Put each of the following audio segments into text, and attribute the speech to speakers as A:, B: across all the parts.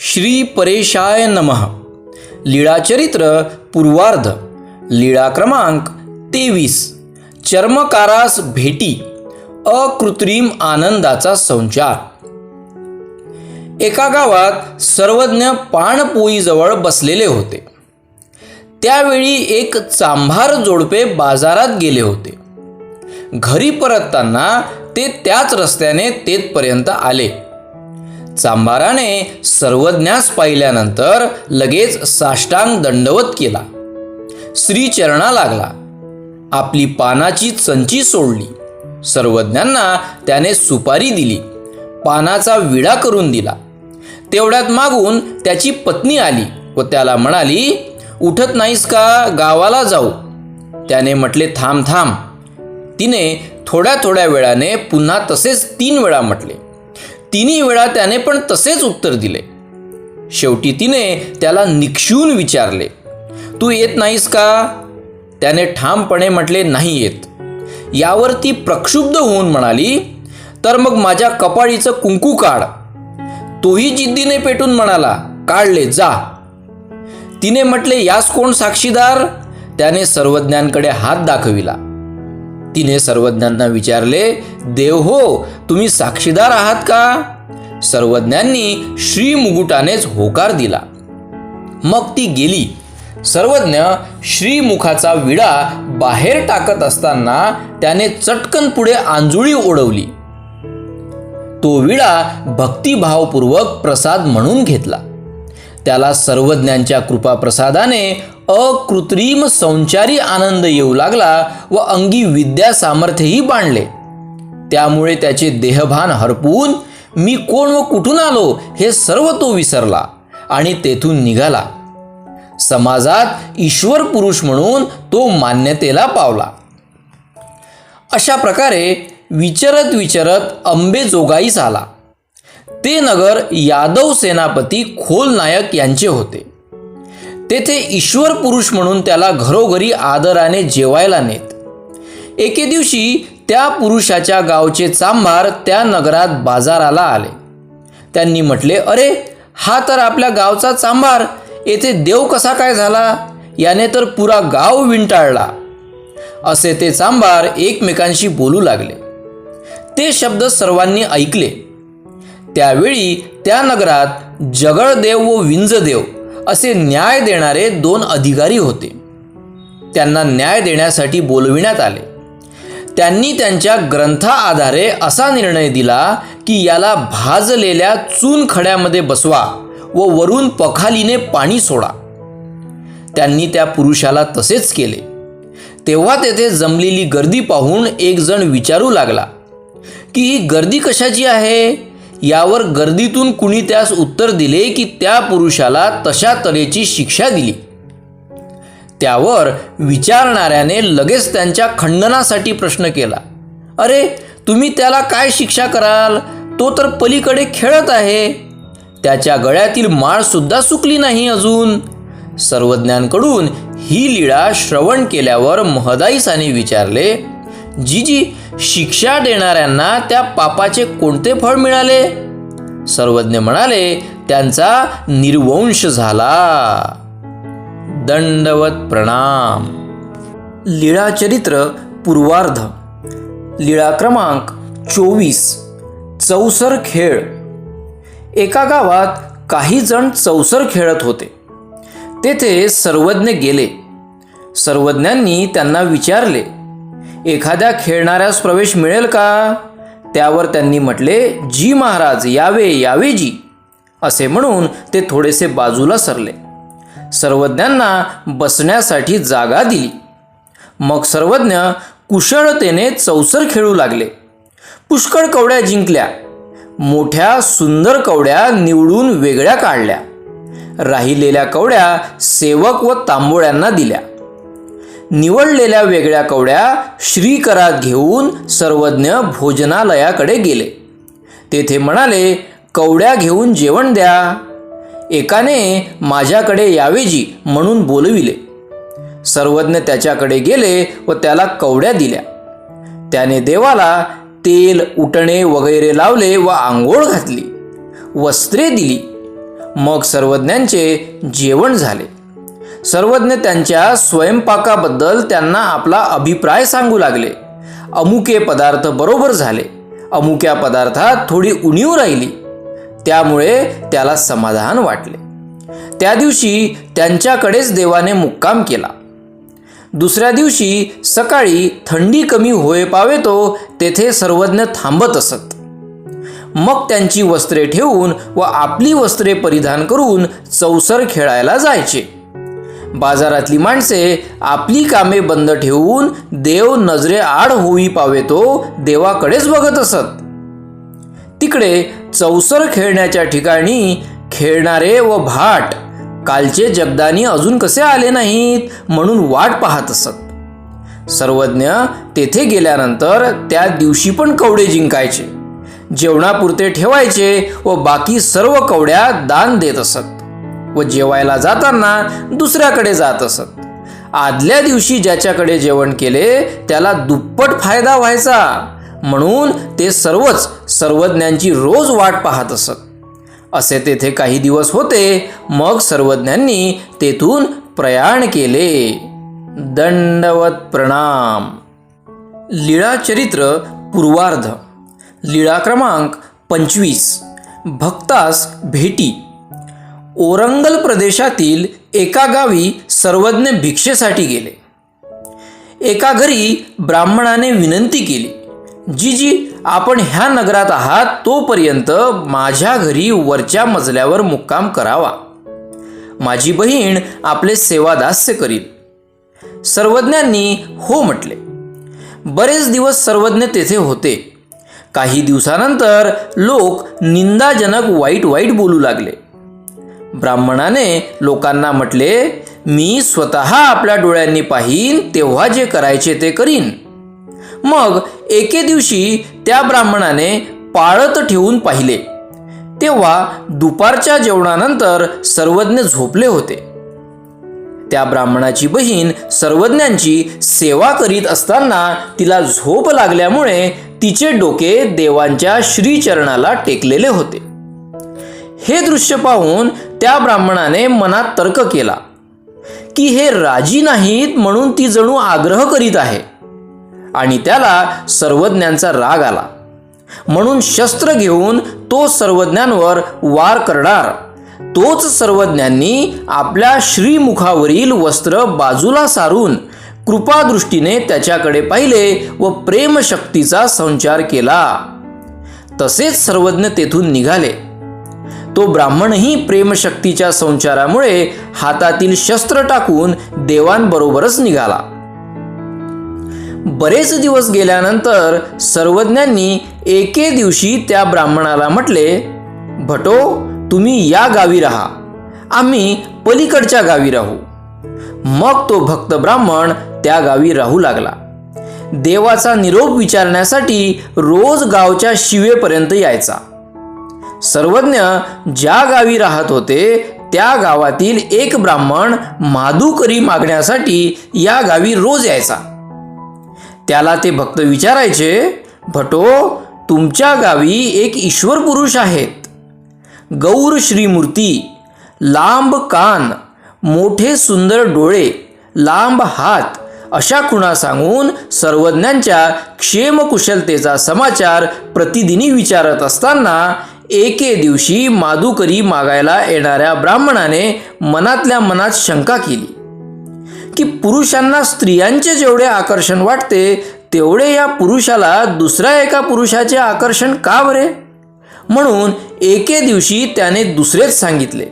A: श्री परेशाय नमः. लीळाचरित्र पूर्वार्ध. लीळा क्रमांक तेवीस. चर्मकारास भेटी. अकृत्रिम आनंदाचा संचार. एका गावात सर्वज्ञ पाणपोईजवळ बसलेले होते. त्यावेळी एक चांभार जोडपे बाजारात गेले होते. घरी परतताना ते त्याच रस्त्याने तेथपर्यंत आले. चांभाराने सर्वज्ञास पाहिल्यानंतर लगेच साष्टांग दंडवत केला. श्रीचरणा लागला. आपली पानाची चंची सोडली. सर्वज्ञांना त्याने सुपारी दिली. पानाचा विडा करून दिला. तेवढ्यात मागून त्याची पत्नी आली व त्याला म्हणाली उठत नाहीस का? गावाला जाऊ. त्याने म्हटले थांब थांब. तिने थोड्या थोड्या वेळाने पुन्हा तसेच तीन वेळा म्हटले. तिन्ही वेळा त्याने पण तसेच उत्तर दिले. शेवटी तिने त्याला निक्षून विचारले तू येत नाहीस का? त्याने ठामपणे म्हटले नाही येत. यावर ती प्रक्षुब्ध होऊन म्हणाली तर मग माझ्या कपाळीचं कुंकू काढ. तोही जिद्दीने पेटून म्हणाला काढले जा. तिने म्हटले यास कोण साक्षीदार? त्याने सर्वज्ञांकडे हात दाखविला. तिने सर्वज्ञांना विचारले देव हो तुम्ही साक्षीदार आहात का? सर्वज्ञांनी श्री मुकुटानेच होकार दिला. मग ती गेली. सर्वज्ञ श्रीमुखाचा विडा बाहेर टाकत असताना त्याने चटकन पुढे आंजुळी ओढवली. तो विडा भक्तिभावपूर्वक प्रसाद म्हणून घेतला. त्याला सर्वज्ञांच्या कृपाप्रसादाने अकृत्रिम संचारी आनंद येऊ लागला व अंगी विद्या सामर्थ्यही बांधले. त्यामुळे त्याचे देहभान हरपून मी कोण व कुठून आलो हे सर्व तो विसरला आणि तेथून निघाला. समाजात ईश्वर पुरुष म्हणून तो मान्यतेला पावला. अशा प्रकारे विचरत विचरत अंबेजोगाईस आला ते नगर यादव सेनापती खोल नायक यांचे होते. तेथे ईश्वर पुरुष म्हणून त्याला घरोघरी आदराने जेवायला नेत. एके दिवशी त्या पुरुषाच्या गावचे चांभार त्या नगरात बाजाराला आले. त्यांनी म्हटले अरे हा तर आपल्या गावचा चांभार. येथे देव कसा काय झाला? याने तर पुरा गाव विंटाळला. असे ते चांभार एकमेकांशी बोलू लागले. ते शब्द सर्वांनी ऐकले. त्यावेळी त्या नगरात जगळदेव व विंजदेव असे न्याय देणारे दोन अधिकारी होते. त्यांना न्याय देण्यासाठी बोलविण्यात आले. त्यांनी त्यांच्या ग्रंथा आधारे असा निर्णय दिला की याला भाजलेल्या चूनखड्यामध्ये बसवा व वरून पखालीने पाणी सोडा. त्यांनी त्या पुरुषाला तसेच केले. तेव्हा तेथे जमलेली गर्दी पाहून एक जण विचारू लागला की ही गर्दी कशाची आहे? यावर गर्दीतून कुणी त्यास उत्तर दिले की त्या पुरुषाला तशा तऱ्हेची शिक्षा दिली. त्यावर विचारणाऱ्याने लगेच त्यांच्या खंडनासाठी प्रश्न केला. अरे तुम्ही त्याला काय शिक्षा कराल? तो तर पलीकडे खेळत आहे. त्याच्या गळ्यातील माळ सुद्धा सुकली नाही अजून. सर्वज्ञांकडून ही लीळा श्रवण केल्यावर महदाईसाने विचारले जी जी शिक्षा देणाऱ्यांना त्या पापाचे कोणते फळ मिळाले? सर्वज्ञ म्हणाले त्यांचा निर्वंश झाला. दंडवत प्रणाम. लीळाचरित्र पूर्वार्ध. लीळा क्रमांक चोवीस. चौसर खेळ. एका गावात काही जण चौसर खेळत होते. तेथे सर्वज्ञ गेले. सर्वज्ञांनी त्यांना विचारले एखाद्या खेळणाऱ्यास प्रवेश मिळेल का? त्यावर त्यांनी म्हटले जी महाराज यावे यावे जी. असे म्हणून ते थोडेसे बाजूला सरले. सर्वज्ञांना बसण्यासाठी जागा दिली. मग सर्वज्ञ कुशळतेने चौसर खेळू लागले. पुष्कळ कवड्या जिंकल्या. मोठ्या सुंदर कवड्या निवडून वेगळ्या काढल्या. राहिलेल्या कवड्या सेवक व तांबोळ्यांना दिल्या. निवडलेल्या वेगळ्या कवड्या श्रीकरात घेऊन सर्वज्ञ भोजनालयाकडे गेले. तेथे म्हणाले कवड्या घेऊन जेवण द्या. एकाने माझ्याकडे यावेजी म्हणून बोलविले. सर्वज्ञ त्याच्याकडे गेले व त्याला कवड्या दिल्या. त्याने देवाला तेल उटणे वगैरे लावले व आंघोळ घातली. वस्त्रे दिली. मग सर्वज्ञांचे जेवण झाले. सर्वज्ञ त्यांच्या स्वयंपाकाबद्दल त्यांना आपला अभिप्राय सांगू लागले. अमुके पदार्थ बरोबर झाले. अमुक्या पदार्थात थोडी उणीव राहिली. त्यामुळे त्याला समाधान वाटले. त्या दिवशी त्यांच्याकडेच देवाने मुक्काम केला. दुसऱ्या दिवशी सकाळी थंडी कमी होय पावेतो तेथे सर्वज्ञ थांबत असत. मग त्यांची वस्त्रे ठेवून व आपली वस्त्रे परिधान करून चौसर खेळायला जायचे. बाजारातली माणसे आपली कामे बंद ठेवून देव नजरे आड होई पावेतो देवाकडेच बघत असत. तिकडे चौसर खेळण्याच्या ठिकाणी खेळणारे व भाट कालचे जगदानी अजून कसे आले नाहीत म्हणून वाट पाहत असत. सर्वज्ञ तेथे गेल्यानंतर त्या दिवशी पण कवडे जिंकायचे. जेवणापुरते ठेवायचे व बाकी सर्व कवड्या दान देत असत. व जेवायला जाताना दुसऱ्याकडे जात असत. आदल्या दिवशी ज्याच्याकडे जेवण केले त्याला दुप्पट फायदा व्हायचा. म्हणून ते सर्वच सर्वज्ञांची रोज वाट पाहत असत. असे तेथे काही दिवस होते मग सर्वज्ञांनी तेथून प्रयाण केले. दंडवत प्रणाम. लीळा चरित्र पूर्वार्ध. लीळा क्रमांक पंचवीस. भक्तास भेटी. ओरंगल प्रदेशातील एका गावी सर्वज्ञ भिक्षेसाठी गेले. एका घरी ब्राह्मणाने विनंती केली जी जी आपण ह्या नगरात आहात तोपर्यंत माझ्या घरी वरच्या मजल्यावर मुक्काम करावा. माझी बहीण आपले सेवादास्य करील. सर्वज्ञांनी हो म्हटले. बरेच दिवस सर्वज्ञ तेथे होते. काही दिवसानंतर लोक निंदाजनक वाईट वाईट बोलू लागले. ब्राह्मणाने लोकांना म्हटले मी स्वतः आपल्या डोळ्यांनी पाहीन तेव्हा जे करायचे ते करीन. मग एके दिवशी त्या ब्राह्मणाने पाळत ठेवून पाहिले. तेव्हा दुपारच्या जेवणानंतर सर्वज्ञ झोपले होते. त्या ब्राह्मणाची बहीण सर्वज्ञांची सेवा करीत असताना तिला झोप लागल्यामुळे तिचे डोके देवांच्या श्रीचरणाला टेकलेले होते. हे दृश्य पाहून त्या ब्राह्मणाने मनात तर्क केला की हे राजी नाहीत म्हणून ती जणू आग्रह करीत आहे. आणि त्याला सर्वज्ञांचा राग आला. म्हणून शस्त्र घेऊन तो सर्वज्ञांवर वार करणार. तोच सर्वज्ञांनी आपल्या श्रीमुखावरील वस्त्र बाजूला सारून कृपादृष्टीने त्याच्याकडे पाहिले व प्रेमशक्तीचा संचार केला. तसेच सर्वज्ञ तेथून निघाले. तो ब्राह्मणही प्रेमशक्तीच्या संचारामुळे हातातील शस्त्र टाकून देवांबरोबरच निघाला. बरेच दिवस गेल्यानंतर सर्वज्ञांनी एके दिवशी त्या ब्राह्मणाला म्हटले भटो तुम्ही या गावी राहा. आम्ही पलीकडच्या गावी राहू. मग तो भक्त ब्राह्मण त्या गावी राहू लागला. देवाचा निरोप विचारण्यासाठी रोज गावच्या शिवेपर्यंत यायचा. सर्वज्ञ ज्या गावी राहत होते त्या गावातील एक ब्राह्मण माधुकरी मागण्यासाठी या गावी रोज यायचा. त्याला ते भक्त विचारायचे भटो तुमच्या गावी एक ईश्वर पुरुष आहेत. गौर श्रीमूर्ती लांब कान मोठे सुंदर डोळे लांब हात अशा खुणा सांगून सर्वज्ञांच्या क्षेमकुशलतेचा समाचार प्रतिदिनी विचारत असताना एके दिवशी माधुकरी मागायला येणाऱ्या ब्राह्मणाने मनातल्या मनात शंका केली की पुरुषांना स्त्रियांचे जेवढे आकर्षण वाटते तेवढे या पुरुषाला दुसऱ्या एका पुरुषाचे आकर्षण का बरे? म्हणून एके दिवशी त्याने दुसरेच सांगितले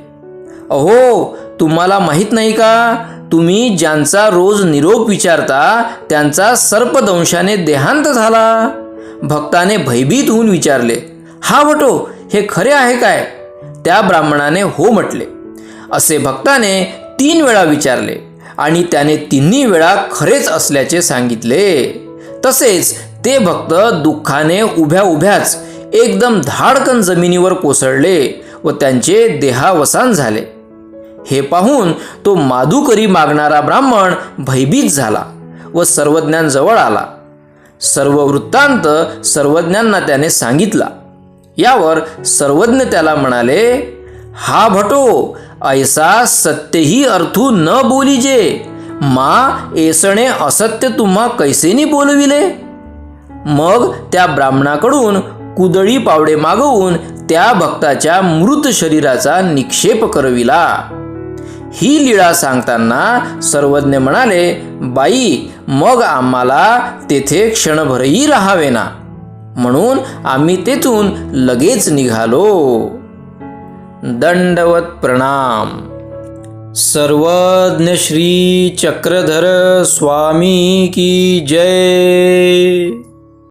A: अहो तुम्हाला माहीत नाही का? तुम्ही ज्यांचा रोज निरोप विचारता त्यांचा सर्पदंशाने देहांत झाला. भक्ताने भयभीत होऊन विचारले हा भटो हे खरे आहे काय? त्या ब्राह्मणाने हो म्हटले. असे भक्ताने तीन वेळा विचारले आणि त्याने तिन्ही वेळा खरेच असल्याचे सांगितले. तसेच ते भक्त दुःखाने उभ्या उभ्याच एकदम धाडकन जमिनीवर कोसळले व त्यांचे देहावसान झाले. हे पाहून तो माधुकरी मागणारा ब्राह्मण भयभीत झाला व सर्वज्ञांजवळ आला. सर्व वृत्तांत सर्वज्ञांना त्याने सांगितला. यावर सर्वज्ञ त्याला म्हणाले हा भटो ऐसा सत्यही अर्थू न बोलीजे. मा एसणे असत्य तुम्हा कैसेनी बोलविले? मग त्या ब्राह्मणाकडून कुदळी पावडे मागवून त्या भक्ताच्या मृत शरीराचा निक्षेप करविला. ही लीळा सांगताना सर्वज्ञ म्हणाले बाई मग आम्हाला तेथे क्षणभरही राहावे ना. म्हणून आम्ही तेथून लगेच निघालो. दंडवत प्रणाम. सर्वज्ञ श्री चक्रधर स्वामी की जय.